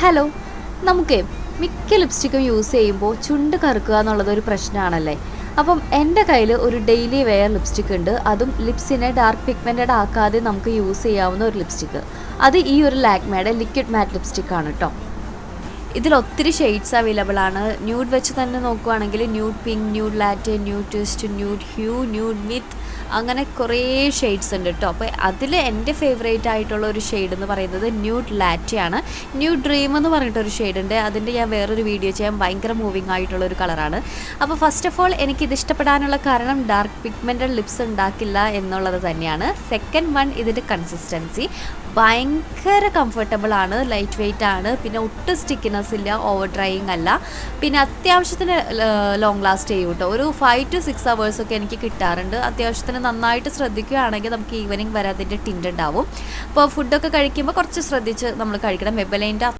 Hello നമുക്ക് മിക്ക ലിപ്സ്റ്റിക്കും use ചെയ്യുമ്പോൾ ചുണ്ട് കറുക്കുക എന്നുള്ളത് ഒരു പ്രശ്നമാണല്ലേ? അപ്പം എന്റെ കയ്യിൽ ഒരു ഡെയിലി വെയർ ലിപ്സ്റ്റിക് ഉണ്ട്. അതും ലിപ്സിനെ ഡാർക്ക് പിഗ്മെന്റഡ് ആക്കാതെ നമുക്ക് യൂസ് ചെയ്യാവുന്ന ഒരു ലിപ്സ്റ്റിക്ക് അത് ഈ ഒരു ലാക്മേയുടെ ലിക്വിഡ് മാറ്റ് ലിപ്സ്റ്റിക് ആണ് കേട്ടോ ഇതിൽ ഒത്തിരി ഷെയ്ഡ്സ് അവൈലബിൾ ആണ്. ന്യൂഡ് വെച്ച് തന്നെ നോക്കുവാണെങ്കിൽ nude pink nude latte new twist nude hue nude with അങ്ങനെ കുറേ ഷെയ്ഡ്സ് ഉണ്ട് കേട്ടോ അപ്പോൾ അതിൽ എന്റെ ഫേവറേറ്റ് ആയിട്ടുള്ള ഒരു ഷെയ്ഡ് എന്ന് പറയുന്നത് ന്യൂഡ് ലാറ്റയാണ് ന്യൂ ഡ്രീം എന്ന് പറഞ്ഞിട്ടൊരു ഷെയ്ഡ് ഉണ്ട്. അതിന്റെ ഞാൻ വേറൊരു വീഡിയോ ചെയ്യാൻ ഭയങ്കര മൂവിങ് ആയിട്ടുള്ള ഒരു കളറാണ് അപ്പോൾ ഫസ്റ്റ് ഓഫ് ഓൾ എനിക്ക് ഇത് ഇഷ്ടപ്പെടാനുള്ള കാരണം ഡാർക്ക് പിഗ്മെന്റഡ് ലിപ്സ് ഉണ്ടാക്കില്ല എന്നുള്ളത് തന്നെയാണ്. സെക്കൻഡ് വൺ ഇതിന്റെ കൺസിസ്റ്റൻസി ഭയങ്കര കംഫർട്ടബിൾ ആണ് ലൈറ്റ് വെയിറ്റ് ആണ്. പിന്നെ ഒട്ടും സ്റ്റിക്കിനെസ് ഇല്ല ഓവർ ഡ്രൈയിങ് അല്ല. പിന്നെ അത്യാവശ്യത്തിന് ലോങ് ലാസ്റ്റ് ചെയ്യും കേട്ടോ ഒരു ഫൈവ് ടു സിക്സ് അവേഴ്സ് ഒക്കെ എനിക്ക് കിട്ടാറുണ്ട്. അത്യാവശ്യത്തിന് നന്നായിട്ട് ശ്രദ്ധിക്കുകയാണെങ്കിൽ നമുക്ക് ഈവനിങ് വരെ അതിന്റെ ടിന്റ് ഉണ്ടാവും അപ്പോൾ ഫുഡൊക്കെ കഴിക്കുമ്പോൾ കുറച്ച് ശ്രദ്ധിച്ച് നമ്മൾ കഴിക്കണം. വെബലൈന്റെ